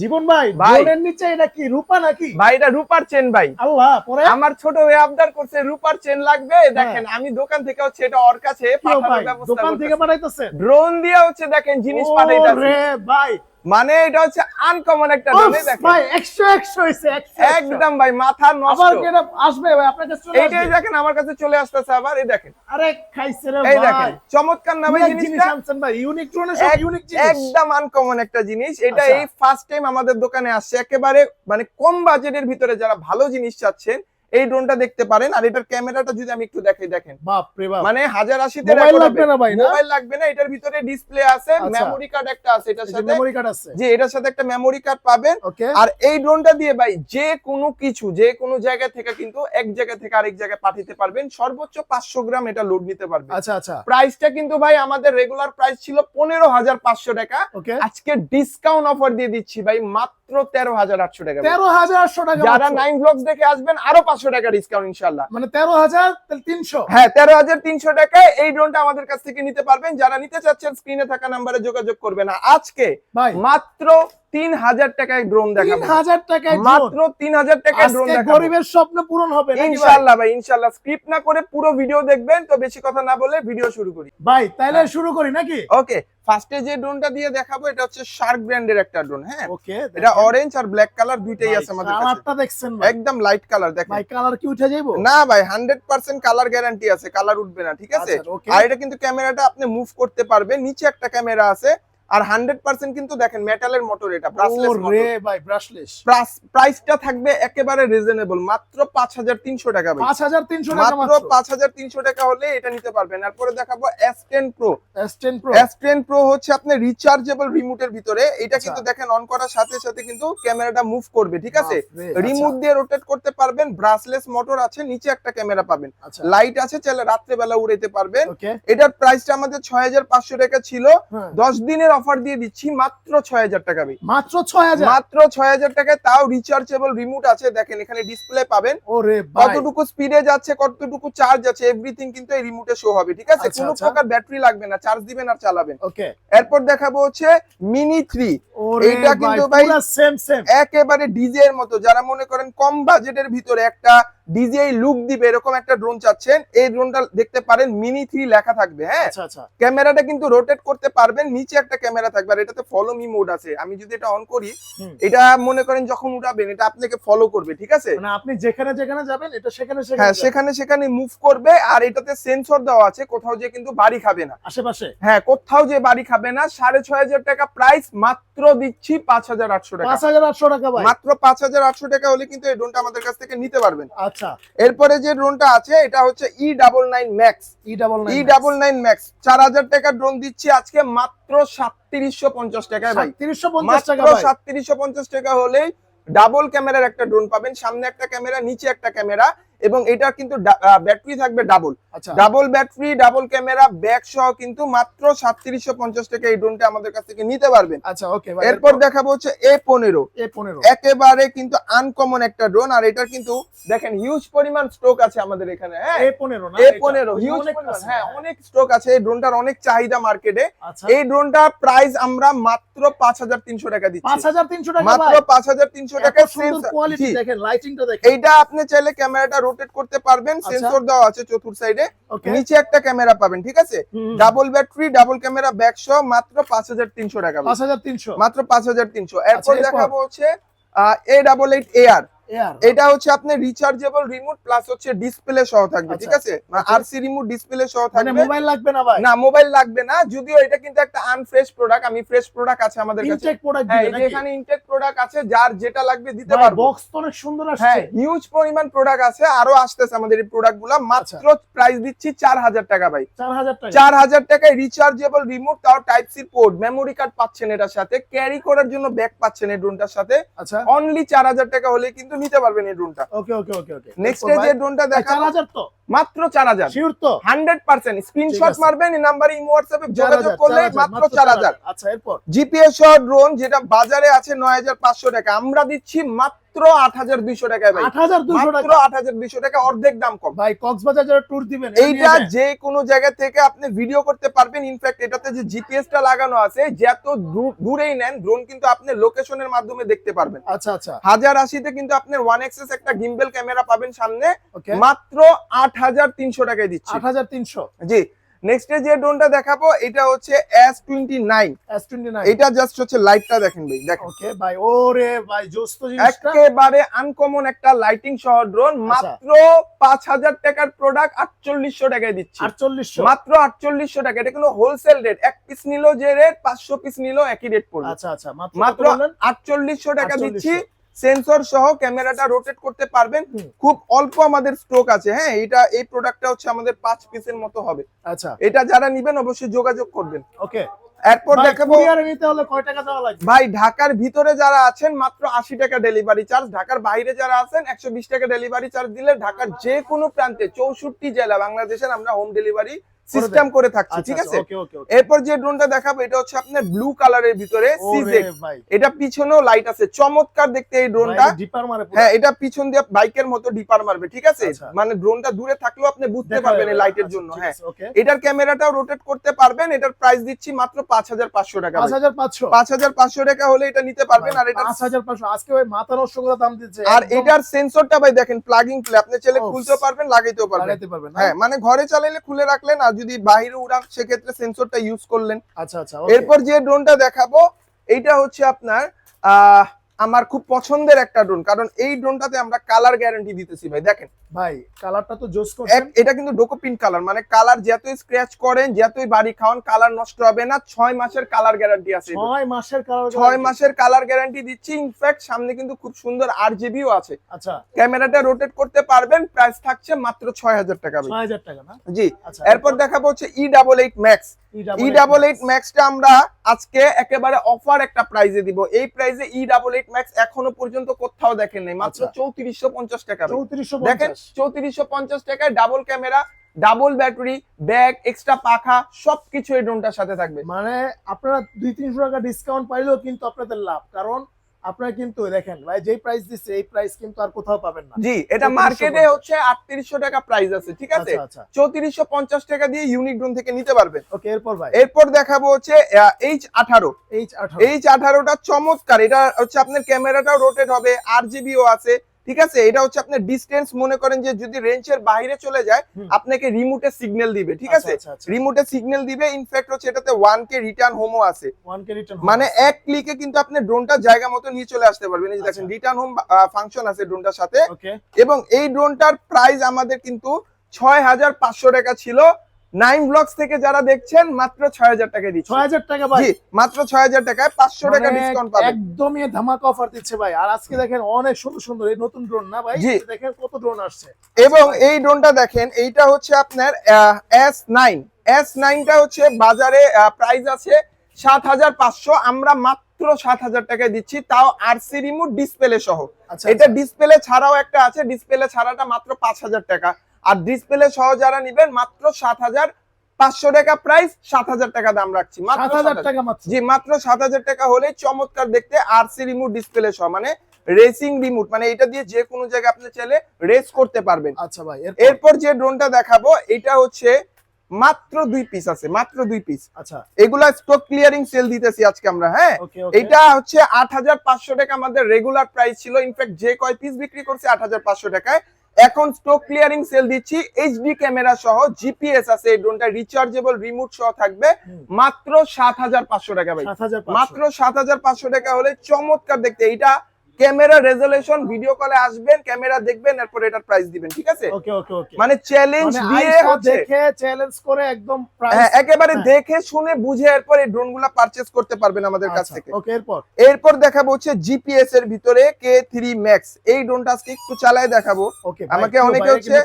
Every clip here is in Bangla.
জীবন ভাই ভাই। ড্রোনের নিচে এটা কি রূপা নাকি? ভাই এটা রূপার চেন ভাই। আল্লাহ পরে? আমার ছোট ভাই আবদার করছে রূপার চেন লাগবে। দেখেন আমি দোকান থেকে হচ্ছে এটা ওর কাছে হ্যাঁ। পাঠানোর ব্যবস্থা দোকান থেকে পাঠাইতেছে? ড্রোন দিয়ে হচ্ছে দেখেন জিনিস পাঠাইতেছে। রে ভাই মানে এটা হচ্ছে আনকমন একটা ড্রোন দেখেন। ভাই 100 100 হইছে 100 একদম ভাই মাথা আবার নষ্ট কি এটা আসবে ভাই আপনার কাছে চলে এইটাই দেখেন আমার কাছে চলে আসতেছে আবার এই দেখেন। আরে খাইছে রে এই ভাই। দেখেন চমৎকার না ভাই জিনিসটা। ভাই ইউনিক ড্রোনের সব ইউনিক জিনিস। একদম আনকমন একটা জিনিস। এটা আচ্ছা। এই ফার্স্ট টাইম আমাদের দোকানে আসছে একেবারে মানে কম বাজেটের ভিতরে যারা ভালো জিনিস চাচ্ছেন এই ড্রোনটা দেখতে পারেন আর এটার ক্যামেরাটা যদি আমি একটু দেখাই দেখেন। মানে হাজার আশিতে মোবাইল লাগবে না ভাই মোবাইল লাগবে না এটার ভিতরে ডিসপ্লে আছে আচ্ছা। মেমোরি কার্ড একটা আছে এটার সাথে মেমোরি কার্ড আছে। যে এটার সাথে একটা মেমোরি কার্ড পাবেন। আর এই ড্রোনটা দিয়ে ভাই যে কোনো কিছু যে কোনো জায়গা থেকে কিন্তু এক জায়গা থেকে আরেক জায়গায় পাঠাতে পারবেন। সর্বোচ্চ পাঁচশো গ্রাম এটা লোড নিতে পারবেন। আচ্ছা আচ্ছা। প্রাইসটা কিন্তু ভাই আমাদের রেগুলার প্রাইস ছিল পনেরো হাজার পাঁচশো টাকা। ওকে আজকে ডিসকাউন্ট অফার দিয়ে দিচ্ছি ভাই মাত্র তেরো হাজার আটশো টাকা তেরো হাজার আটশো টাকা যারা নাইন ব্লগস দেখে আসবেন আরও পাঁচশো টাকা ডিসকাউন্ট ইনশাল্লাহ মানে তেরো হাজার তিনশো। হ্যাঁ তেরো হাজার তিনশো টাকায় এই ড্রোনটা আমাদের কাছ থেকে নিতে পারবেন। যারা নিতে চাচ্ছেন স্ক্রিনে থাকা নাম্বারে যোগাযোগ করবেন। আজকে মাত্র তিন হাজার টাকায় ড্রোন তিন হাজার টাকায় মাত্র তিন হাজার টাকায় ড্রোন দেখাবো। গরিবের স্বপ্ন পূরণ হবে ভাই? স্ক্রিপ্ট না করে পুরো ভিডিও দেখবেন তো বেশি কথা না বলে ভিডিও শুরু করি। ভাই তাহলে। শুরু করি নাকি? ওকে ফার্স্টে যে ড্রোনটা দিয়ে দেখাবো এটা হচ্ছে শার্ক ব্র্যান্ডের একটা ড্রোন হ্যাঁ? ওকে এটা অরেঞ্জ আর ব্ল্যাক কালার দুইটাই আছে আমাদের কাছে। কালারটা দেখছেন ভাই? একদম লাইট কালার দেখেন। ভাই কালার কি উঠে যাইবো? না ভাই হান্ড্রেড পার্সেন্ট কালার গ্যারান্টি আছে কালার উঠবে না ঠিক আছে? আচ্ছা, আর এটা কিন্তু ক্যামেরাটা আপনি মুভ করতে পারবেন নিচে একটা ক্যামেরা আছে আর হান্ড্রেড পার্সেন্ট কিন্তু দেখেন মেটালের মোটর এটা ব্রাশলেস প্রাইসটা থাকবে একেবারে রিজনেবল মাত্র পাঁচ হাজার তিনশো টাকা পাঁচ হাজার তিনশো মাত্র পাঁচ হাজার তিনশো টাকা হলে এটা নিতে পারবেন। এরপরে দেখাবো S ten pro S ten pro S ten pro হচ্ছে আপনার রিচার্জেবল রিমোটের ভিতরে। এটা আচ্ছা। কিন্তু দেখেন অন করার সাথে সাথে কিন্তু ক্যামেরাটা মুভ করবে ঠিক আছে? আচ্ছা। রিমোট দিয়ে রোটেট করতে পারবেন ব্রাসলেস মোটর আছে নিচে একটা ক্যামেরা পাবেন। আচ্ছা। লাইট আছে চাইলে রাত্রেবেলা উড়াইতে পারবেন। এটার প্রাইসটা আমাদের ছয় হাজার পাঁচশো টাকা ছিল। হ্যাঁ। দশ দিনের অফার দিয়ে দিচ্ছি মাত্র ছয় হাজার টাকা মাত্র ছয় হাজার? মাত্র ছয় হাজার টাকায় তাও রিচার্জেবল রিমোট আছে। দেখেন এখানে ডিসপ্লে পাবেন। কতটুকু স্পিডে যাচ্ছে কতটুকু চার্জ আছে এভরিথিং কিন্তু এই রিমোটে শো হবে ঠিক আছে? আচ্ছা, কোনো আচ্ছা। প্রকার ব্যাটারি লাগবে না চার্জ দিবেন আর চালাবেন। ওকে এরপর দেখাবো হচ্ছে মিনি থ্রি এইটা কিন্তু ভাই- একেবারে ডিজে এর মতো। যারা মনে করেন কম বাজেটের ভিতরে একটা ডিজে লুক দিবে এরকম একটা ড্রোন চাচ্ছেন। এই ড্রোনটা দেখতে পারেন মিনি থ্রি লেখা থাকবে হ্যাঁ? আচ্ছা আচ্ছা। ক্যামেরাটা কিন্তু রোটেট করতে পারবেন নিচে একটা ক্যামেরা থাকবে আর এটাতে ফলো মি মোড আছে। আমি যদি এটা অন করি এটা মনে করেন যখন উঠাবেন এটা আপনাকে ফলো করবে ঠিক আছে? মানে আপনি যেখানে যেখানে যাবেন এটা সেখানে সেখানে হ্যাঁ সেখানে সেখানে মুভ করবে আর এটাতে সেন্সর দেওয়া আছে কোথাও যে কিন্তু বাড়ি খাবে না। আশেপাশে? হ্যাঁ কোথাও যে বাড়ি খাবে না সাড়ে ছয় হাজার টাকা প্রাইস মাত্র দিচ্ছি পাঁচ হাজার আটশো টাকা। পাঁচ হাজার আটশো টাকা মাত্র পাঁচ হাজার আটশো টাকা হলে কিন্তু এই ড্রোনটা আমাদের কাছ থেকে নিতে পারবেন। আচ্ছা। এরপরে যে ড্রোনটা আছে এটা হচ্ছে E double nine max E double E double nine max চার হাজার টাকা ড্রোন দিচ্ছি আজকে মাত্র সাতত্রিশশো পঞ্চাশ টাকায় ভাই। তিরিশশো পঞ্চাশ টাকা সাতত্রিশশো পঞ্চাশ টাকা হলেই ডাবল ক্যামেরার একটা ড্রোন পাবেন। সামনে একটা ক্যামেরা নিচে একটা ক্যামেরা এবং এটা কিন্তু ব্যাটারি থাকবে double double battery double camera back সহ কিন্তু মাত্র সাতত্রিশশো পঞ্চাশ টাকা এই ড্রোনটা আমাদের কাছ থেকে নিতে পারবেন। আচ্ছা ওকে এরপর দেখাবো হচ্ছে এ পনেরো। এ পনেরো। একেবারে কিন্তু আনকমন একটা ড্রোন আর এটা কিন্তু দেখেন হিউজ পরিমাণ স্ট্রোক আছে আমাদের এখানে হ্যাঁ? এ পনেরো এ পনেরো হিউজ অনেক হ্যাঁ অনেক স্ট্রোক আছে এই ড্রোনটার অনেক চাহিদা মার্কেটে আচ্ছা। এই ড্রোনটা প্রাইস আমরা মাত্র পাঁচ হাজার তিনশো টাকা দিচ্ছি। পাঁচ হাজার তিনশো টাকা মাত্র পাঁচ হাজার তিনশো টাকা দেখেন লাইটিংটা দেখেন। এইটা আপনি চাইলে ক্যামেরাটা রোটেট করতে পারবেন আচ্ছা। সেন্সর দেওয়া আছে চতুর্থ সাইডে নিচে একটা ক্যামেরা পাবেন ঠিক আছে? Double battery double camera back সহ মাত্র পাঁচ হাজার তিনশো টাকা। পাঁচ হাজার তিনশো। মাত্র পাঁচ হাজার তিনশো। এরপর আচ্ছা, এরপর? দেখাবো হচ্ছে এ ডাবল এইট এ এয়ার এটা হচ্ছে আপনার রিচার্জেবল রিমোট প্লাস হচ্ছে ডিসপ্লে সহ থাকবে ঠিক আচ্ছা, আছে আরসি রিমোট ডিসপ্লে সহ মানে থাকবে। মোবাইল লাগবে না ভাই? না মোবাইল লাগবে না যদিও এটা কিন্তু একটা আনফ্রেশ প্রোডাক্ট আমি ফ্রেশ প্রোডাক্ট আছে আমাদের কাছে। ইনটেক প্রোডাক্ট হ্যাঁ দিবে এই যে নাকি? এখানে ইনটেক প্রোডাক্ট আছে যার যেটা লাগবে দিতে পারব। বক্স তো অনেক সুন্দর আসছে। হ্যাঁ হিউজ পরিমাণ প্রোডাক্ট আছে আরও আসতেছে আমাদের এই প্রোডাক্টগুলা মাত্র প্রাইস দিচ্ছি চার হাজার টাকা ভাই। চার হাজার টাকা? চার হাজার টাকায় রিচার্জেবল রিমোট তাও type C port memory card পাচ্ছেন এটার সাথে ক্যারি করার জন্য ব্যাগ পাচ্ছেন এই ড্রোনটার সাথে। আচ্ছা। অনলি চার হাজার টাকা হলে কিন্তু নিতে পারবেন এই ড্রোনটা ওকে ওকে ওকে ওকে নেক্সট যে ড্রোনটা দেখা দেখাবো তো? মাত্র চার হাজার। শিওর তো? হান্ড্রেড পার্সেন্ট স্ক্রিনশট মারবেন এই নাম্বারে ইমো হোয়াটসঅ্যাপে যোগাযোগ করলে মাত্র চার হাজার। আচ্ছা এরপর? জিপিএস সহ ড্রোন যেটা বাজারে আছে নয় হাজার পাঁচশো টাকা। আমরা দিচ্ছি মাত্র মাত্র আট হাজার দুইশো টাকায় ভাই। আট হাজার দুশো মাত্র আট হাজার দুইশো টাকা অর্ধেক দাম কম। ভাই কক্সবাজার যারা ট্যুর দিবেন এইটা যে কোনো জায়গা থেকে আপনি ভিডিও করতে পারবেন। ইনফ্যাক্ট এটাতে যে জিপিএস টা লাগানো আছে যত দূরেই নেন ড্রোন কিন্তু আপনি লোকেশনের মাধ্যমে দেখতে পারবেন। আচ্ছা আচ্ছা। হাজার আশিতে কিন্তু আপনার ওয়ান এক্সেস একটা গিম্বেল ক্যামেরা পাবেন সামনে। মাত্র আট হাজার তিনশো টাকায় দিচ্ছি। আট হাজার তিনশো। জি নেক্সট যে ড্রোনটা দেখাবো এটা হচ্ছে S twenty nine S twenty nine এটা জাস্ট হচ্ছে লাইটটা দেখেন ভাই দেখেন। ওকে ভাই ওরে ভাই জোস্ত জিনিসটা। একেবারে আনকমন একটা লাইটিং সহ ড্রোন আচ্ছা। মাত্র পাঁচ হাজার টাকার প্রোডাক্ট আটচল্লিশশো টাকায় দিচ্ছি। আটচল্লিশশো। মাত্র আটচল্লিশশো টাকা এটা কোনো হোলসেল রেট এক পিস নিল যে রেট পাঁচশো পিস নিল একই রেট পড়বে। আচ্ছা আচ্ছা মাত্র? আটচল্লিশশো টাকা দিচ্ছি। সেন্সর সহ ক্যামেরাটা রোটেট করতে পারবেন। খুব অল্প আমাদের স্টক আছে হ্যাঁ? এটা এই প্রোডাক্টটা হচ্ছে আমাদের পাঁচ পিসের মতো হবে। আচ্ছা। এটা যারা নিবেন অবশ্যই যোগাযোগ করবেন। ওকে। এরপর দেখাবো কুরিয়ারে নিতে হলে কয় টাকা দেওয়া লাগবে? ভাই ঢাকার ভিতরে যারা আছেন মাত্র আশি টাকা ডেলিভারি চার্জ। ঢাকার বাইরে যারা আছেন একশো বিশ টাকা ডেলিভারি চার্জ দিলে ঢাকার যে কোনো প্রান্তে চৌষট্টি জেলা বাংলাদেশের আমরা হোম ডেলিভারি সিস্টেম করে থাকছি ঠিক আছে? ওকে ওকে ওকে এরপর যে ড্রোনটা দেখাবো এটা হচ্ছে আপনার ব্লু কালারের ভিতরে সিজেড এটা পিছনেও লাইট আছে। চমৎকার দেখতে এই ড্রোনটা। হ্যাঁ এটা পিছন দিয়ে বাইকের মতো ডিপার মারবে ঠিক আছে? আচ্ছা। মানে ড্রোনটা দূরে থাকলেও আপনি বুঝতে পারবেন এই লাইটের আচ্ছা, জন্য হ্যাঁ। এটার ক্যামেরাটাও রোটেট করতে পারবেন। এটার প্রাইস দিচ্ছি মাত্র পাঁচ হাজার পাঁচশো টাকা পাঁচ হাজার পাঁচশো? পাঁচ হাজার পাঁচশো টাকা হলে এটা নিতে পারবেন আর এটা পাঁচ হাজার পাঁচশো। আজকে ভাই মাথা নষ্ট করে দাম দিচ্ছে। আর এটার সেন্সরটা ভাই দেখেন প্লাগিং প্লে আপনি চাইলে খুলতেও পারবেন লাগাইতেও পারবেন। না? হ্যাঁ মানে ঘরে চালাইলে খুলে রাখলেন আর যদি বাইরে উড়ান সেক্ষেত্রে সেন্সরটা ইউজ করলেন। আচ্ছা আচ্ছা এরপর যে ড্রোনটা দেখাবো এইটা হচ্ছে আপনার আহ, আমার খুব পছন্দের একটা ড্রোন কারণ এই ড্রোনটাতে আমরা কালার গ্যারান্টি দিতেছি ভাই দেখেন। ভাই কালারটা তো জোস করছেন। এটা কিন্তু ডোকোপিন কালার মানে কালার যতই স্ক্র্যাচ করেন যতই বাড়ি খাওয়ান কালার নষ্ট হবে না ছয় মাসের কালার গ্যারান্টি আছে এটার। ছয় মাসের কালার ছয় মাসের কালার গ্যারান্টি দিচ্ছি ইনফ্যাক্ট সামনে কিন্তু খুব সুন্দর আর জিবিও আছে। আচ্ছা। ক্যামেরাটা রোটেট করতে পারবেন প্রাইস থাকছে মাত্র ছয় হাজার টাকা ভাই। ছয় হাজার টাকা না? জি। আচ্ছা এরপর দেখাবো হচ্ছে E double eight max E double eight ম্যাক্সটা আমরা আজকে একেবারে অফার একটা প্রাইজে দিব। এই প্রাইজে ই ডাবল এইট ম্যাক্স এখনও পর্যন্ত কোথাও দেখেন নাই মাত্র আচ্ছা। চৌত্রিশশো পঞ্চাশ টাকা ভাই। চৌত্রিশশো দেখেন চৌত্রিশশো পঞ্চাশ টাকায় double camera double battery bag extra পাখা সবকিছু এই ড্রোনটার সাথে থাকবে। মানে আপনারা দুই তিনশো টাকা ডিসকাউন্ট পাইলেও কিন্তু আপনাদের লাভ। কারণ আপনারা কিন্তু দেখেন ভাই যেই প্রাইস দিচ্ছে এই প্রাইস কিন্তু আর কোথাও পাবেন না। জি এটা মার্কেটে হচ্ছে আটত্রিশশো টাকা প্রাইস আছে ঠিক আছে? আচ্ছা আচ্ছা। চৌত্রিশশো পঞ্চাশ টাকা দিয়ে ইউনিক ড্রোন থেকে নিতে পারবেন। ওকে এরপর ভাই? এরপর দেখাবো হচ্ছে এইচ আঠারো। এইচ আঠারো। এইচ আঠারোটা চমৎকার। এটা হচ্ছে আপনার ক্যামেরাটাও রোটেট হবে আর জিবিও আছে ঠিক আছে? এটা হচ্ছে আপনার ডিস্টেন্স মনে করেন যে যদি রেঞ্জের বাইরে চলে যায় আপনাকে রিমোটে সিগন্যাল দিবে ঠিক আছে? আচ্ছা আচ্ছা। রিমোটে সিগন্যাল দিবে ইনফ্যাক্ট হচ্ছে এটাতে ওয়ান কে রিটার্ন হোমও আছে। ওয়ান কে রিটার্ন মানে এক ক্লিকে কিন্তু আপনি ড্রোনটা জায়গা মতো নিয়ে চলে আসতে পারবেন। এই যে দেখেন আচ্ছা। রিটার্ন হোম ফাংশন আছে ড্রোনটার সাথে। এবং এই ড্রোনটার প্রাইস আমাদের কিন্তু ছয় হাজার পাঁচশো টাকা ছিল নাইন ব্লগস থেকে যারা দেখছেন মাত্র ছয় হাজার টাকা দিচ্ছি। ছয় হাজার টাকা ভাই। মাত্র ছয় হাজার টাকায় পাঁচশো টাকা মানে ডিসকাউন্ট পাবেন। একদমই ধামাকা অফার দিচ্ছে ভাই। আর আজকে দেখেন অনেক সুন্দর সুন্দর এই নতুন ড্রোন না ভাই? দেখেন কত ড্রোন আসছে। এবং এই ড্রোনটা দেখেন এইটা হচ্ছে আপনার এস নাইন এস নাইনটা হচ্ছে বাজারে প্রাইস আছে সাত হাজার পাঁচশো। আমরা মাত্র সাত হাজার টাকায় দিচ্ছি। তাও আরসি রিমোট ডিসপ্লে সহ। আচ্ছা এটা ডিসপ্লে ছাড়াও একটা আছে। ডিসপ্লে ছাড়াটা মাত্র পাঁচ হাজার টাকা। আর ডিসপ্লে সহ যারা নিবেন মাত্র সাত হাজার পাঁচশো টাকা প্রাইস সাত হাজার টাকা দাম রাখছি। সাত মাত্র হাজার। 7,000 টাকা মাত্র। জি মাত্র সাত হাজার টাকা হলে চমৎকার দেখতে আরসি রিমোট ডিসপ্লে সহ মানে রেসিং রিমোট মানে এটা দিয়ে যে কোনো জায়গায় আপনি চাইলে রেস করতে পারবেন। আচ্ছা ভাই এরপর? যে ড্রোনটা দেখাবো এটা হচ্ছে মাত্র দুই পিস আছে মাত্র দুই পিস আচ্ছা। এগুলা স্টক ক্লিয়ারিং সেল দিতেছি আজকে আমরা হ্যাঁ? এটা হচ্ছে আট হাজার পাঁচশো টাকা আমাদের রেগুলার প্রাইস ছিল ইনফ্যাক্ট যে কয় পিস বিক্রি করছে আট হাজার পাঁচশো টাকায় এখন স্টক ক্লিয়ারিং সেল দিচ্ছি এইচডি ক্যামেরা সহ জিপিএস আছে এই ড্রোনটা রিচার্জেবল রিমোট সহ থাকবে মাত্র সাত হাজার পাঁচশো টাকা ভাই। মাত্র সাত হাজার পাঁচশো টাকা হলে চমৎকার দেখতে এটা ক্যামেরা রেজলিউশন ভিডিও কলে আসবেন ক্যামেরা দেখবেন এরপর এটার প্রাইস দিবেন ঠিক আছে? ওকে ওকে ওকে। মানে চ্যালেঞ্জ মানে দিয়ে হচ্ছে। দেখে চ্যালেঞ্জ করে একদম হ্যাঁ একেবারে হ্যাঁ। দেখে শুনে বুঝে এরপর এই ড্রোনগুলা পারচেস করতে পারবেন আমাদের কাছ থেকে। ওকে এরপর? এরপর দেখাবো হচ্ছে জিপিএস এর ভিতরে কে থ্রি ম্যাক্স এই ড্রোনটা আজকে একটু চালায় দেখাবো। ওকে আমাকে অনেকে হচ্ছে-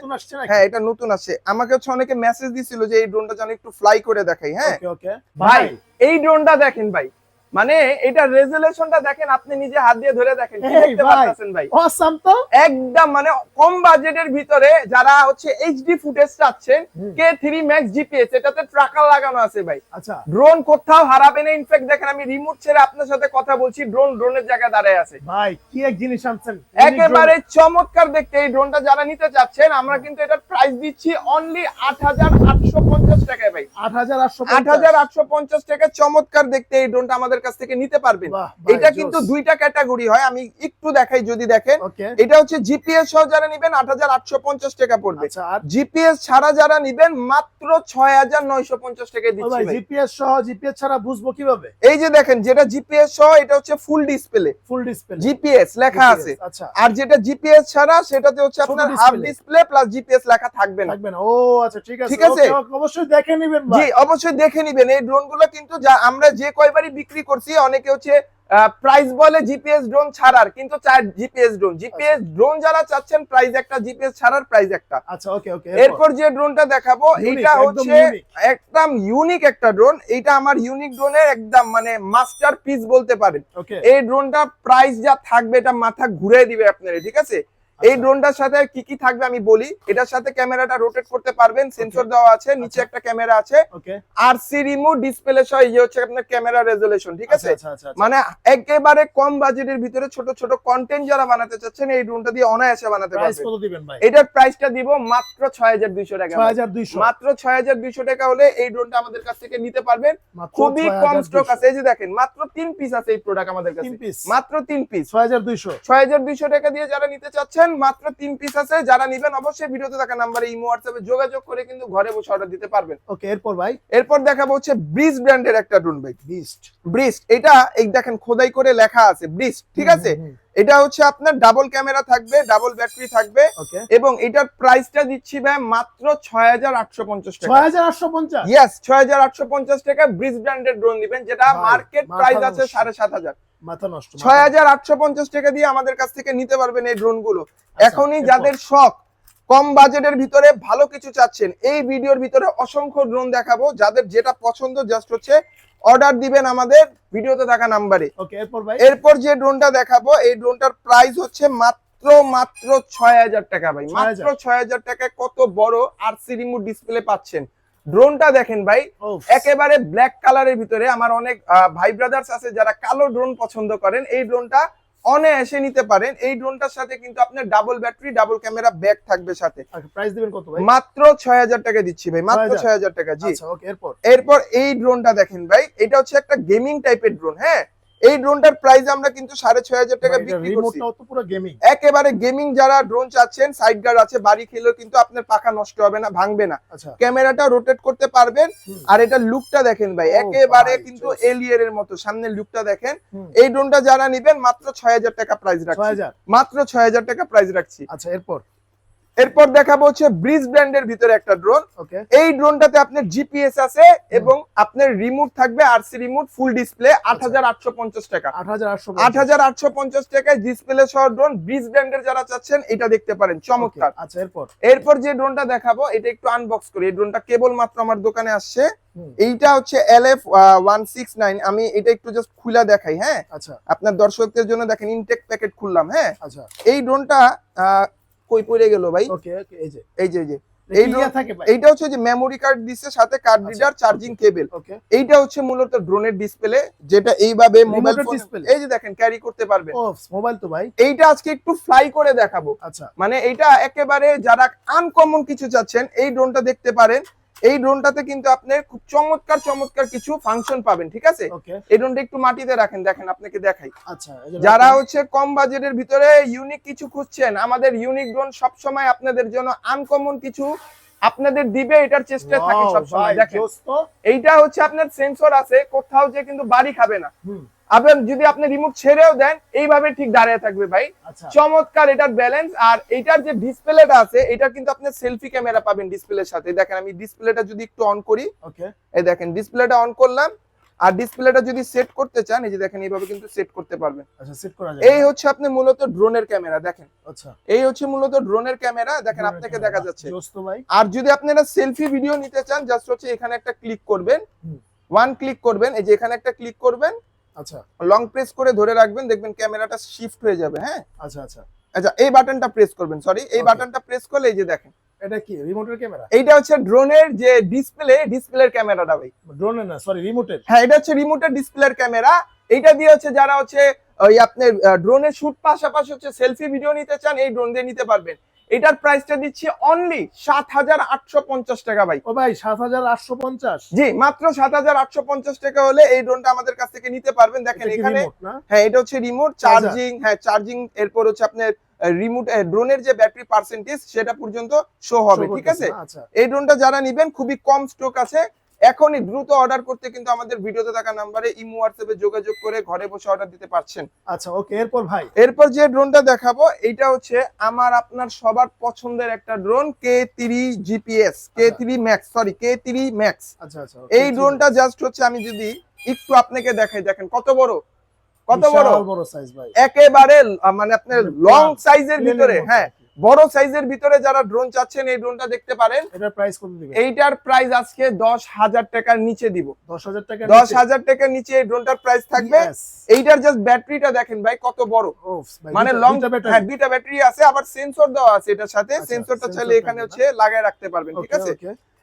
হ্যাঁ এটা নতুন আছে আমাকে হচ্ছে অনেকে মেসেজ দিছিল যে এই ড্রোনটা যেন একটু ফ্লাই করে দেখাই হ্যাঁ? ওকে ওকে। ভাই এই ড্রোনটা দেখেন ভাই। মানে এটা রেজুলেশনটা দেখেন আপনি নিজে হাত দিয়ে ধরে দেখেন। দেখতে ভাই। পাচ্ছেন ভাই? অসাম তো? একদম মানে কম বাজেটের ভিতরে যারা হচ্ছে এইচডি ফুটেজ চাচ্ছেন কে থ্রি ম্যাক্স জিপিএস এটাতে ট্রাকার লাগানো আছে ভাই। আচ্ছা। ড্রোন কোথাও হারাবে না ইনফ্যাক্ট দেখেন আমি রিমোট ছেড়ে আপনার সাথে কথা বলছি ড্রোন ড্রোনের জায়গায় দাঁড়ায় আছে। ভাই কি এক জিনিস আনছেন? একেবারে চমৎকার দেখতে এই ড্রোনটা যারা নিতে চাচ্ছেন আমরা কিন্তু এটার প্রাইস দিচ্ছি অনলি আট হাজার আটশো পঞ্চাশ টাকায় ভাই। আট হাজার আটশো আট হাজার আটশো পঞ্চাশ টাকা চমৎকার দেখতে এই ড্রোনটা আমাদের কাছ থেকে নিতে পারবেন। এটা কিন্তু দুইটা ক্যাটাগরি হয় আমি একটু দেখাই যদি দেখেন। এটা হচ্ছে জিপিএস সহ যারা নিবেন আট টাকা পড়বে। আচ্ছা আর? জিপিএস ছাড়া যারা নিবেন মাত্র ছয় হাজার নয়শো পঞ্চাশ টাকা দিচ্ছি। জিপিএস সহ জিপিএস ছাড়া বুঝব কীভাবে? এই যে দেখেন যেটা জিপিএস সহ এটা হচ্ছে full display. Full display. GPS লেখা আছে। আচ্ছা। আর যেটা জিপিএস ছাড়া সেটাতে হচ্ছে আপনার হাফ ডিসপ্লে প্লাস জিপিএস লেখা থাকবে না। থাকবে না। ও আচ্ছা ঠিক আছে। ঠিক আছে? অবশ্যই দেখে নেবেন জি অবশ্যই দেখে নিবেন। এই ড্রোনগুলো কিন্তু যা আমরা যে কয়বারই বিক্রি করছি অনেকে হচ্ছে প্রাইস বলে জিপিএস ড্রোন ছাড়ার কিন্তু চার জিপিএস ড্রোন জিপিএস ড্রোন যারা চাচ্ছেন প্রাইস একটা জিপিএস ছাড়ার প্রাইস একটা। আচ্ছা ওকে ওকে এরপর? যে ড্রোনটা দেখাবো এটা হচ্ছে। একদম ইউনিক একটা ড্রোন এটা আমার ইউনিক ড্রোনের একদম মানে মাস্টার পিস বলতে পারেন। এই ড্রোনটা প্রাইস যা থাকবে এটা মাথা ঘুরে দিবে আপনারা ঠিক আছে? এই। ড্রোনটার সাথে কি কি থাকবে আমি বলি। এটার সাথে ক্যামেরাটা রোটেট করতে পারবেন সেন্সর দেওয়া আছে নিচে আচ্ছা। একটা ক্যামেরা আছে। আর সি রিমোট ডিসপ্লে সহ এই হচ্ছে আপনার ক্যামেরা রেজুলেশন ঠিক আছে? আচ্ছা আচ্ছা মানে একেবারে কম বাজেটের ভিতরে ছোট ছোট কন্টেন্ট যারা বানাতে চাচ্ছেন এই ড্রোনটা দিয়ে অনায়াসে বানাতে প্রাইস পারবেন কত দিবেন ভাই? এটার প্রাইসটা দিব মাত্র ছয় হাজার দুইশো টাকা। মাত্র ছয় হাজার দুইশো টাকা হলে এই ড্রোনটা আমাদের কাছ থেকে নিতে পারবেন। খুবই কম 6,200 স্টক আছে। এই যে দেখেন মাত্র তিন পিস আছে এই প্রোডাক্ট আমাদের কাছে। পিস মাত্র তিন পিস ছয় হাজার দুইশো। ছয় হাজার দুইশো টাকা দিয়ে যারা নিতে চাচ্ছেন নেবেন মাত্র তিন পিস আছে। যারা নেবেন অবশ্যই ভিডিওতে দেখা নাম্বারে ইমো হোয়াটসঅ্যাপে যোগাযোগ করে কিন্তু ঘরে বসে অর্ডার দিতে পারবেন। ওকে এরপর ভাই? এরপর দেখাবো হচ্ছে ব্রিজ ব্র্যান্ডের একটা ড্রোন ব্যাগ ব্রিস্ট ব্রিস্ট এটা এই দেখেন খোদাই করে লেখা আছে ব্রিস্ট ঠিক আছে? এটা হচ্ছে আপনার ডাবল ক্যামেরা থাকবে ডাবল ব্যাটারি থাকবে এবং এটার প্রাইসটা দিচ্ছি ভাই মাত্র 6850 টাকা। 6850 यस 6850 টাকা ব্রিজ ব্র্যান্ডের ড্রোন নেবেন যেটা মার্কেট প্রাইস আছে 7500 মাথা নষ্ট ছয় হাজার আটশো পঞ্চাশ টাকা দিয়ে আমাদের কাছ থেকে নিতে পারবেন এই ড্রোনগুলো আচ্ছা, এখনই যাদের শখ কম বাজেটের ভিতরে ভালো কিছু চাচ্ছেন এই ভিডিওর ভিতরে অসংখ্য ড্রোন দেখাবো। যাদের যেটা পছন্দ জাস্ট হচ্ছে অর্ডার দিবেন আমাদের ভিডিওতে থাকা নাম্বারে। ওকে এরপর ভাই? এরপর যে ড্রোনটা দেখাবো এই ড্রোনটার প্রাইস হচ্ছে মাত্র মাত্র ছয় হাজার টাকা ভাই। মাত্র ছয় হাজার টাকায় কত বড় আর সি রিমোট ডিসপ্লে পাচ্ছেন। ড্রোনটা দেখেন ভাই একেবারে ব্ল্যাক কালারের ভিতরে আমার অনেক ভাই ব্রাদার্স আছে যারা কালো ড্রোন পছন্দ করেন। এই ড্রোনটা অনায়াসে নিতে পারেন। এই ড্রোনটার সাথে কিন্তু আপনার double battery double camera back থাকবে সাথে। প্রাইস দিবেন কত ভাই? মাত্র ছয় হাজার টাকা দিচ্ছি ভাই মাত্র 6,000 ছয় হাজার টাকা জি। আচ্ছা ওকে এরপর? এরপর এই ড্রোনটা দেখেন ভাই এটা হচ্ছে একটা গেমিং টাইপের ড্রোন হ্যাঁ? এই ড্রোনটার প্রাইস আমরা কিন্তু সাড়ে ছয় হাজার টাকা বিক্রি করছি। একেবারে গেমিং যারা ড্রোন চাচ্ছেন সাইড গার্ড আছে বাড়ি খেলেও কিন্তু আপনার পাখা নষ্ট হবে না ভাঙবে না। আচ্ছা। ক্যামেরাটা রোটেট করতে পারবেন। আর এটা লুকটা দেখেন ভাই একেবারে কিন্তু এলিয়ের এর মতো সামনের লুকটা দেখেন। এই ড্রোনটা যারা নিবেন মাত্র ছয় হাজার টাকা প্রাইস রাখছি। মাত্র ছয় হাজার টাকা প্রাইস রাখছি। আচ্ছা এরপর? এরপর দেখাবো হচ্ছে ব্রিজ ব্র্যান্ডের ভিতরে একটা ড্রোন এই ড্রোনটাতে আপনার জিপিএস আছে এবং আপনার রিমোট থাকবে R C remote full display আট হাজার আটশো পঞ্চাশ টাকা। আট হাজার আটশো পঞ্চাশ। টাকায় ডিসপ্লে সহ ড্রোন ব্রিজ ব্র্যান্ডের যারা চাচ্ছেন এটা দেখতে পারেন। চমৎকার। আচ্ছা এরপর? এরপর যে ড্রোনটা দেখাবো এটা একটু আনবক্স করি। এই ড্রোনটা কেবল মাত্র আমার দোকানে আসছে। এইটা হচ্ছে L F one six nine আমি এটা একটু জাস্ট খুলে দেখাই হ্যাঁ? আচ্ছা। আপনার দর্শকদের জন্য দেখেন ইনটেক প্যাকেট খুললাম হ্যাঁ? আচ্ছা। এই ড্রোনটা আহ, কই পড়ে গেল ভাই? ওকে ওকে এই যে। এই যে এই ভাই। এইটা হচ্ছে যে মেমোরি কার্ড দিচ্ছে সাথে কার্ড রিডার চার্জিং কেবল এইটা হচ্ছে মূলত ড্রোনের ডিসপ্লে যেটা এইভাবে মোবাইল? এই যে দেখেন ক্যারি করতে পারবে। মোবাইল তো ভাই। এইটা আজকে একটু ফ্লাই করে দেখাবো। আচ্ছা। মানে এইটা একেবারে যারা আনকমন কিছু চাচ্ছেন এই ড্রোনটা দেখতে পারেন। এই ড্রোনটাতে কিন্তু আপনি খুব চমৎকার চমৎকার কিছু ফাংশন পাবেন ঠিক আছে? এই ড্রোনটা একটু মাটিতে রাখেন দেখেন আপনাকে দেখাই। আচ্ছা যারা হচ্ছে কম বাজেটের ভিতরে ইউনিক কিছু খুঁজছেন আমাদের ইউনিক ড্রোন সবসময় আপনাদের জন্য আনকমন কিছু আপনাদের দিবে এটার চেষ্টা থাকে সবসময় দেখেন। এইটা হচ্ছে আপনার সেন্সর আছে কোথাও যে কিন্তু বাড়ি খাবে না। আবার যদি আপনি রিমোট ছেড়েও দেন এইভাবে ঠিক দাঁড়িয়ে থাকবে ভাই। আচ্ছা। চমৎকার এটার ব্যালেন্স আর এটার যে ডিসপ্লেটা আছে এটা কিন্তু আপনি সেলফি ক্যামেরা পাবেন ডিসপ্লের সাথে। দেখেন আমি ডিসপ্লেটা যদি একটু অন করি এই দেখেন ডিসপ্লেটা অন করলাম। আর ডিসপ্লেটা যদি সেট করতে চান এই যে দেখেন এইভাবে কিন্তু সেট করতে পারবেন। আচ্ছা সেট করা যায় এই হচ্ছে আপনি মূলত ড্রোনের ক্যামেরা দেখেন। আচ্ছা। এই হচ্ছে মূলত ড্রোনের ক্যামেরা দেখেন আপনাকে দেখা যাচ্ছে। আর যদি আপনারা সেলফি ভিডিও নিতে চান জাস্ট হচ্ছে এখানে একটা ক্লিক করবেন। ওয়ান ক্লিক করবেন এই যে এখানে একটা ক্লিক করবেন। আচ্ছা। লং প্রেস করে ধরে রাখবেন দেখবেন ক্যামেরাটা শিফট হয়ে যাবে হ্যাঁ? আচ্ছা আচ্ছা। আচ্ছা এই বাটনটা প্রেস করবেন সরি এই বাটনটা প্রেস করলে এই যে দেখেন। এটা কি রিমোটের ক্যামেরা? এইটা হচ্ছে ড্রোনের যে ডিসপ্লে ডিসপ্লের ক্যামেরাটা ভাই। ড্রোনের না সরি রিমোটের হ্যাঁ এটা হচ্ছে রিমোটের ডিসপ্লের ক্যামেরা। এইটা দিয়ে হচ্ছে যারা হচ্ছে ওই আপনার ড্রোনের শুট পাশাপাশি হচ্ছে সেলফি ভিডিও নিতে চান এই ড্রোন দিয়ে নিতে পারবেন। এটার প্রাইসটা দিচ্ছি অনলি সাত হাজার আটশো পঞ্চাশ টাকা ভাই। ও ভাই সাত হাজার আটশো পঞ্চাশ? জি মাত্র সাত হাজার আটশো পঞ্চাশ টাকা হলে এই ড্রোনটা আমাদের কাছ থেকে নিতে পারবেন। দেখেন এখানে হ্যাঁ এটা হচ্ছে রিমোট চার্জিং হ্যাঁ চার্জিং এরপর হচ্ছে আপনার রিমোট ড্রোনের যে ব্যাটারি পার্সেন্টেজ সেটা পর্যন্ত শো হবে ঠিক আছে? আচ্ছা। এই ড্রোনটা যারা নিবেন খুবই কম স্টক আছে। এখনই দ্রুত অর্ডার করতে কিন্তু আমাদের ভিডিওতে থাকা নাম্বারে ইমো হোয়াটসঅ্যাপে যোগাযোগ করে ঘরে বসে অর্ডার দিতে পারছেন। আচ্ছা ওকে এরপর ভাই? এরপর যে ড্রোনটা দেখাবো এইটা হচ্ছে আমার আপনার সবার পছন্দের একটা drone K three GPS K three max sorry K three max আচ্ছা আচ্ছা এই ড্রোনটা জাস্ট হচ্ছে আমি যদি একটু আপনাকে দেখাই দেখেন কত বড় কত বড়? বড় সাইজ ভাই। একেবারে মানে আপনার মানে লং সাইজের প্লেনের ভিতরে হ্যাঁ। বড় সাইজের ভিতরে যারা ড্রোন চাচ্ছেন এই ড্রোনটা দেখতে পারেন। এটার প্রাইস কত দিবেন? এইটার প্রাইস আজকে দশ হাজার টাকার নিচে দিব। দশ হাজার টাকা দশ হাজার টাকার নিচে এই ড্রোনটার প্রাইস থাকবে। এইটার জাস্ট ব্যাটারিটা দেখেন ভাই কত বড়। মানে লং হ্যাঁ দুইটা ব্যাটারি আছে আবার সেন্সর দেওয়া আছে এটার সাথে। আচ্ছা, সেন্সরটা চাইলে এখানে হচ্ছে লাগায় রাখতে পারবেন ঠিক আছে?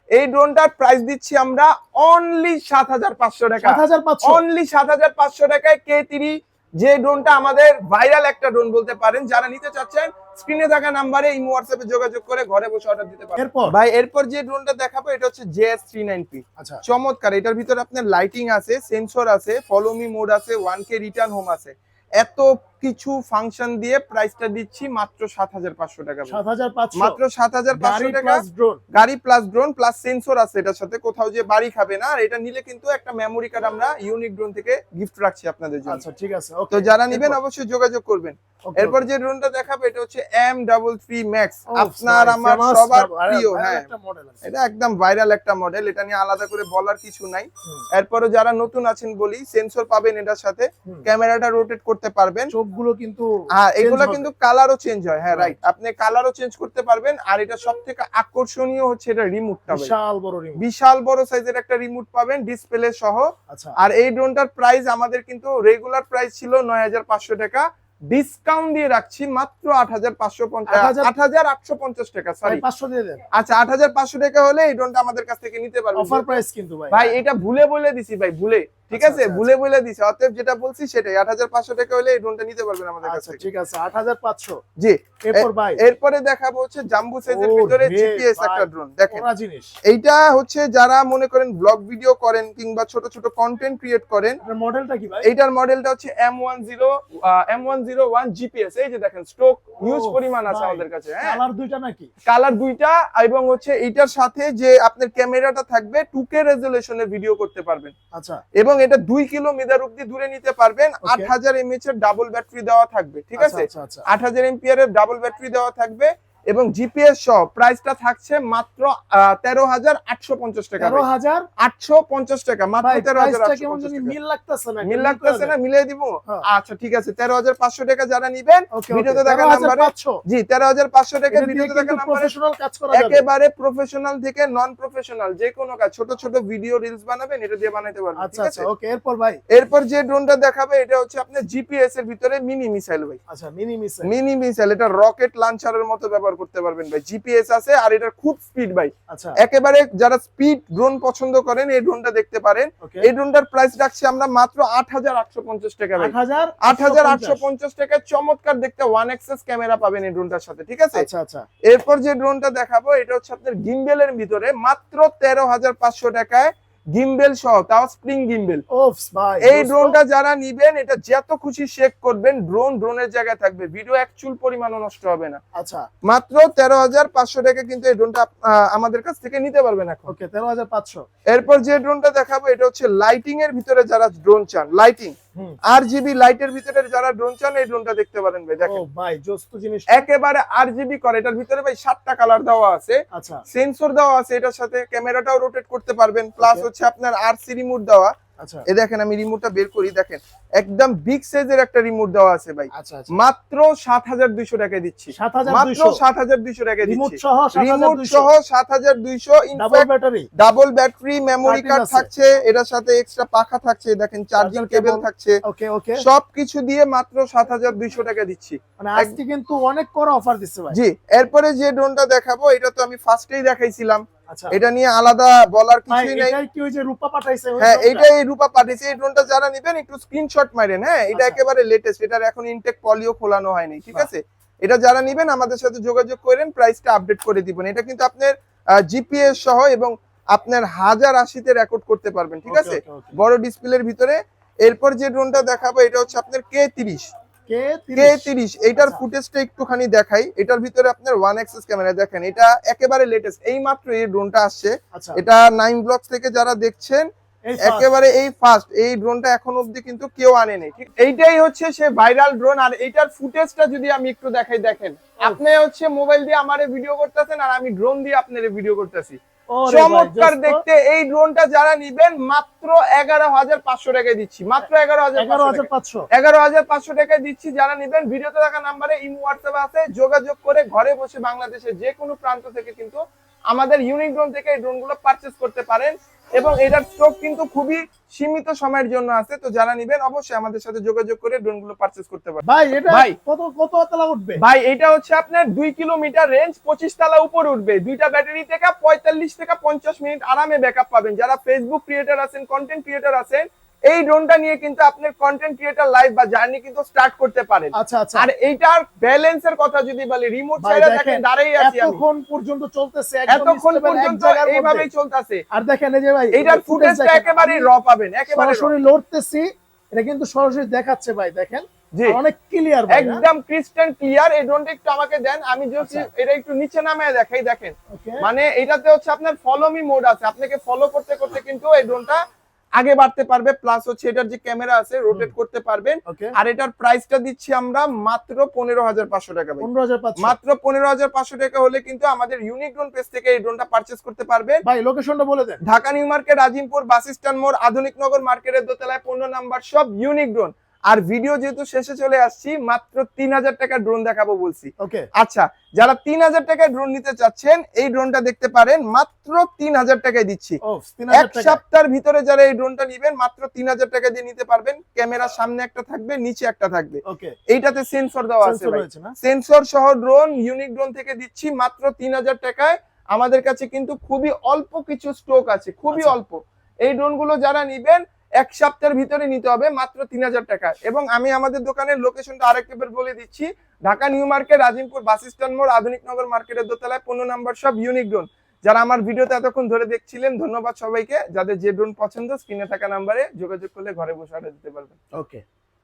এই ড্রোনটার প্রাইস দিচ্ছি আমরা অনলি সাত হাজার পাঁচশো টাকা। সাত হাজার পাঁচশো। অনলি সাত হাজার পাঁচশো টাকায় কে তিরি যে ড্রোনটা আমাদের ভাইরাল একটা ড্রোন বলতে পারেন যারা নিতে চাচ্ছেন স্ক্রিনে থাকা নাম্বারে ইমো হোয়াটসঅ্যাপে যোগাযোগ করে ঘরে বসে অর্ডার দিতে পারেন এরপর? ভাই এরপর যে ড্রোনটা দেখাবো এটা হচ্ছে জেএস থ্রি নাইন পি আচ্ছা। চমৎকার এটার ভিতরে আপনার লাইটিং আছে সেন্সর আছে ফলোমি মোড আছে ওয়ান কে রিটার্ন হোম আছে। এত কিছু ফাংশন দিয়ে প্রাইসটা দিচ্ছি মাত্র সাত হাজার পাঁচশো টাকা মাত্র সাত হাজার পাঁচশো টাকা। গাড়ি প্লাস ড্রোন প্লাস সেন্সর আছে এটার সাথে। কোথাও যে বাড়ি খাবে না আর এটা নিলে কিন্তু একটা মেমোরি কার্ড আমরা ইউনিক ড্রোন থেকে গিফট রাখছি আপনাদের জন্য। আচ্ছা ঠিক আছে। তো যারা নিবেন অবশ্যই যোগাযোগ করবেন। এরপর যে ড্রোনটা দেখাবো এটা হচ্ছে এম ডাবল থ্রি ম্যাক্স আপনার আমার সবার প্রিয় হ্যাঁ। এটা একদম ভাইরাল একটা মডেল এটা নিয়ে আলাদা করে বলার কিছু নাই। হুম। এরপরে যারা নতুন আছেন বলি সেন্সর পাবেন এটার সাথে। ক্যামেরাটা রোটেট করতে পারবেন। চোখগুলো কিন্তু আর এগুলো কিন্তু কালারও চেঞ্জ হয়। হ্যাঁ রাইট আপনি কালারও চেঞ্জ করতে পারবেন আর এটা সব থেকে আকর্ষণীয় হচ্ছে এটা রিমোটটা বিশাল বড় রিমোট বিশাল বড় সাইজের একটা রিমোট পাবেন ডিসপ্লে সহ। আচ্ছা। আর এই ড্রোনটার প্রাইস আমাদের কিন্তু রেগুলার প্রাইস ছিল নয় হাজার পাঁচশো টাকা। ডিসকাউন্ট দিয়ে রাখছি মাত্র আট হাজার পাঁচশো পঞ্চাশ আট হাজার আটশো পঞ্চাশ টাকা সরি পাঁচশো দিয়ে দেন। আচ্ছা আট হাজার পাঁচশো টাকা হলে এই ড্রোনটা আমাদের কাছ থেকে নিতে পারবেন। অফার প্রাইস কিন্তু ভাই। ভাই এটা ভুলে বলে দিছি ভাই ভুলে। ঠিক আচ্ছা, আছে? আচ্ছা, ভুলে বলে দিছি। অতএব যেটা বলছি সেটাই। আট হাজার পাঁচশো টাকা হলে এই ড্রোনটা নিতে পারবেন আমাদের কাছ আচ্ছা ঠিক আছে আট হাজার পাঁচশো। জি। এরপর ভাই। এরপরে দেখাবো হচ্ছে জাম্বু সাইজের ভিতরে জিপিএস একটা ড্রোন দেখেন। জিনিস। এইটা হচ্ছে যারা মনে করেন ব্লগ ভিডিও করেন কিংবা ছোট ছোট কন্টেন্ট ক্রিয়েট করেন মডেলটা কি ভাই? এইটার মডেলটা হচ্ছে M one zero M one zero one GPS এই যে দেখেন স্ট্রোক হিউজ পরিমাণ আছে আমাদের কাছে হ্যাঁ? কালার দুইটা নাকি? কালার দুইটা এবং হচ্ছে এইটার সাথে যে আপনার ক্যামেরাটা থাকবে টু কে রেজুলেশনে ভিডিও করতে পারবেন। আচ্ছা। এবং এটা দুই কিলো মিটার অব্দি দূরে নিতে পারবেন। আট হাজার এমএচ এর ডাবল ব্যাটারি দেওয়া থাকবে ঠিক আচ্ছা, আছে? আচ্ছা আচ্ছা। আট হাজার এমপিয়ার এর ডাবল ব্যাটারি দেওয়া থাকবে। এবং জিপিএস সহ প্রাইসটা থাকছে মাত্র তেরো হাজার আটশো পঞ্চাশ টাকা তেরো হাজার? আটশো পঞ্চাশ টাকা মাত্র তেরো হাজার মিল লাগতেছে না মিল লাগতেছে না মিলিয়ে দিব? হ্যাঁ। আচ্ছা ঠিক আছে তেরো হাজার পাঁচশো টাকা যারা নিবেন ভিডিওতে দেখা নাম্বারে জি তেরো হাজার পাঁচশো টাকা ভিডিওতে দেখা নাম্বারে প্রফেশনাল কাজ করা যাবে। একেবারে প্রফেশনাল থেকে নন প্রফেশনাল যে কোনো কাজ ছোট ছোট ভিডিও রিলস বানাবেন এটা দিয়ে বানাইতে পারবেন আচ্ছা ঠিক আচ্ছা আছে? ওকে এরপর ভাই? এরপর যে ড্রোনটা দেখাবে এটা হচ্ছে আপনার জিপিএস এর ভিতরে মিনি মিসাইল ভাই। আচ্ছা মিনি মিসাইল মিনি মিসাইল এটা রকেট লঞ্চারের মতো ব্যবহার করতে পারবেন ভাই। জিপিএস আছে আর এটা খুব স্পিড ভাই। আচ্ছা। একেবারে যারা স্পিড ড্রোন পছন্দ করেন এই ড্রোনটা দেখতে পারেন। এই ড্রোনটার প্রাইস রাখছি আমরা মাত্র আট হাজার আটশো পঞ্চাশ টাকা ভাই। আট হাজার আটশো পঞ্চাশ টাকায় চমৎকার দেখতে ওয়ান এক্সেস ক্যামেরা পাবেন এই ড্রোনটার সাথে ঠিক আছে? আচ্ছা আচ্ছা। এরপর যে ড্রোনটা দেখাবো এটা হচ্ছে আপনার গিম্বেলের ভিতরে মাত্র তেরো হাজার পাঁচশো টাকায় গিম্বেল সহ তাও স্প্রিং গিম্বেল। এই ড্রোনটা যারা নিবেন এটা যত খুশি শেক করবেন ড্রোন ড্রোনের জায়গায় থাকবে। ভিডিও একচুল পরিমাণও নষ্ট হবে না। আচ্ছা। মাত্র তেরো হাজার পাঁচশো টাকা কিন্তু এই ড্রোনটা আমাদের কাছ থেকে নিতে পারবেন এখন। ওকে তেরো হাজার পাঁচশো। এরপর যে ড্রোনটা দেখাবো এটা হচ্ছে লাইটিং এর ভিতরে যারা ড্রোন চান লাইটিং আর জিবি লাইটের ভিতরে যারা ড্রোন চান এই ড্রোনটা দেখতে পারেন ভাই দেখেন। ভাই জোস্ত জিনিস। একেবারে আর জিবি করে এটার ভিতরে ভাই সাতটা কালার দেওয়া আছে। আচ্ছা। সেন্সর দেওয়া আছে এটার সাথে ক্যামেরাটাও রোটেট করতে পারবেন। প্লাস হচ্ছে আপনার আর সি রিমোট দেওয়া। এ দেখেন আমি রিমোটটা বের করি দেখেন একদম বিগ সাইজের একটা রিমোট দেওয়া আছে ভাই। আচ্ছা আচ্ছা। মাত্র সাত হাজার দুইশো টাকায় দিচ্ছি। মাত্র সাত হাজার দুইশো টাকায় দিচ্ছি। রিমোট সহ সাত হাজার দুইশো। Double battery double battery memory card থাকছে এটার সাথে এক্সট্রা পাখা থাকছে দেখেন চার্জিং কেবল থাকছে। সবকিছু দিয়ে মাত্র সাত হাজার দুইশো টাকা দিচ্ছি। মানে আজকে কিন্তু অনেক করে অফার দিচ্ছে ভাই। জি এরপরে যে ড্রোনটা দেখাবো এটা তো আমি ফার্স্টেই দেখাইছিলাম। আচ্ছা এটা নিয়ে আলাদা বলার কিছুই নাই। এটাই কি ওই যে রূপা পাঠাইছে? হ্যাঁ এই রূপা পাঠিয়েছে এই ড্রোনটা যারা নেবেন একটু স্ক্রিনশট মারেন হ্যাঁ? এটা আচ্ছা। একেবারে লেটেস্ট এটার এখন ইনটেক পলিও খোলানো হয়নি ঠিক আছে? এটা যারা নেবেন আমাদের সাথে যোগাযোগ করেন প্রাইসটা আপডেট করে দিবেন। এটা কিন্তু আপনার জিপিএস সহ এবং আপনার হাজার আশিতে রেকর্ড করতে পারবেন ঠিক আছে। বড় ডিসপ্লের ভিতরে। এরপর যে ড্রোনটা দেখাবো এটা হচ্ছে আপনার কে তিরিশ। কে কে 30 তিরিশ? এটার আচ্ছা। ফুটেজটা একটুখানি দেখাই। এটার ভিতরে আপনার ওয়ান এক্সেস ক্যামেরা দেখেন এটা একেবারে লেটেস্ট এই মাত্র এই ড্রোনটা আসছে। আচ্ছা। এটা নাইন ব্লকস থেকে যারা দেখছেন একেবারে এই ফার্স্ট এই ড্রোনটা এখন অবধি কিন্তু কেউ আনেনি ঠিক এইটাই হচ্ছে সে ভাইরাল ড্রোন আর এইটার ফুটেজটা যদি আমি একটু দেখাই দেখেন। আপনি হচ্ছে মোবাইল দিয়ে আমারে ভিডিও করতেছেন আর আমি ড্রোন দিয়ে আপনার ভিডিও করতেছি। চমৎকার দেখতে। এই ড্রোনটা যারা নিবেন মাত্র এগারো হাজার পাঁচশো টাকায় দিচ্ছি। মাত্র এগারো হাজার পাঁচশো এগারো হাজার পাঁচশো। টাকায় দিচ্ছি। যারা নিবেন ভিডিওতে থাকা নাম্বারে ইমো হোয়াটসঅ্যাপ আছে। যোগাযোগ করে ঘরে বসে বাংলাদেশের যে কোনো প্রান্ত থেকে কিন্তু আমাদের ইউনিক ড্রোন থেকে এই ড্রোনগুলো পারচেস করতে পারেন। এবং এটার স্টক কিন্তু খুবই সীমিত সময়ের জন্য আছে তো যারা নিবেন অবশ্যই আমাদের সাথে যোগাযোগ করে ড্রোনগুলো পারচেস করতে পারবেন। ভাই এটা ভাই। কত কত তলা উঠবে? ভাই এটা হচ্ছে আপনার 2 কিলোমিটার রেঞ্জ পঁচিশ তলা উপর উঠবে। দুইটা ব্যাটারি থেকে পঁয়তাল্লিশ থেকে পঞ্চাশ মিনিট আরামে ব্যাকআপ পাবেন। যারা ফেসবুক ক্রিয়েটর আছেন কন্টেন্ট ক্রিয়েটর আছেন এই ড্রোনটা নিয়ে কিন্তু আপনার কন্টেন্ট ক্রিয়েটার লাইভ বা জার্নি কিন্তু স্টার্ট করতে পারেন। আচ্ছা আচ্ছা। আর এইটার ব্যালেন্সের কথা যদি বলি রিমোট সাইডে দেখেন, দাঁড়াই আছি আমি। এতক্ষণ পর্যন্ত চলতেছে একদম এতক্ষণ পর্যন্ত এইভাবেই চলতেছে। আর দেখেন এই যে ভাই এইটার ফুটেজটা একেবারে র পাবেন একেবারে। সরাসরি লড়তেছি এটা কিন্তু সরাসরি দেখাচ্ছে ভাই দেখেন। অনেক ক্লিয়ার ভাই হ্যাঁ? একদম ক্রিস্টাল ক্লিয়ার এই ড্রোনটা একটু আমাকে দেন আমি যদি আচ্ছা। এটা একটু নিচে নামায় দেখাই দেখেন। মানে এটাতে হচ্ছে আপনার ফলো মি মোড আছে আপনাকে ফলো করতে করতে কিন্তু এই ড্রোনটা আগে বাড়তে পারবে প্লাস হচ্ছে এটার যে ক্যামেরা আছে রোটেট করতে পারবেন। আর এটার প্রাইসটা দিচ্ছি আমরা মাত্র পনেরো হাজার পাঁচশো টাকা মাত্র পনেরো হাজার পাঁচশো টাকা হলে কিন্তু আমাদের ইউনিক ড্রোন পেজ থেকে এই ড্রোনটা পারচেস করতে পারবেন ভাই লোকেশনটা বলে দেন। Dhaka New Market Azimpur bus stand মোড় আধুনিক নগর মার্কেটের দোতলায় পনেরো নাম্বার সব ইউনিক ড্রোন আর ভিডিও যেহেতু শেষে চলে আসছি মাত্র তিন হাজার টাকা ড্রোন দেখাবো বলছি। ওকে আচ্ছা যারা তিন হাজার টাকায় ড্রোন নিতে চাচ্ছেন এই ড্রোনটা দেখতে পারেন মাত্র তিন হাজার টাকায় দিচ্ছি। এক সপ্তাহের ভিতরে যারা এই ড্রোনটা নিবেন মাত্র তিন হাজার টাকা দিয়ে নিতে পারবেন। ক্যামেরা সামনে একটা থাকবে নিচে একটা থাকবে। এইটাতে সেন্সর দেওয়া আছে সেন্সর সহ ড্রোন ইউনিক ড্রোন থেকে দিচ্ছি মাত্র তিন হাজার টাকায়। আমাদের কাছে কিন্তু খুবই অল্প কিছু স্টক আছে খুবই আচ্ছা। অল্প। এই ড্রোনগুলো যারা নিবেন এক সপ্তাহের ভিতরে নিতে হবে মাত্র তিন হাজার টাকা। এবং আমি আমাদের দোকানের লোকেশনটা আরেকবার বলে দিচ্ছি। Dhaka New Market, Azimpur bus মোড়, আধুনিক নগর মার্কেটের দোতলায় পনেরো নাম্বার সব ইউনিক ড্রোন যারা আমার ভিডিওতে এতক্ষণ ধরে দেখছিলেন, ধন্যবাদ সবাইকে। যাদের যে ড্রোন পছন্দ স্ক্রিনে থাকা নাম্বারে যোগাযোগ করলে ঘরে বসে অর্ডার দিতে পারবেন। ওকে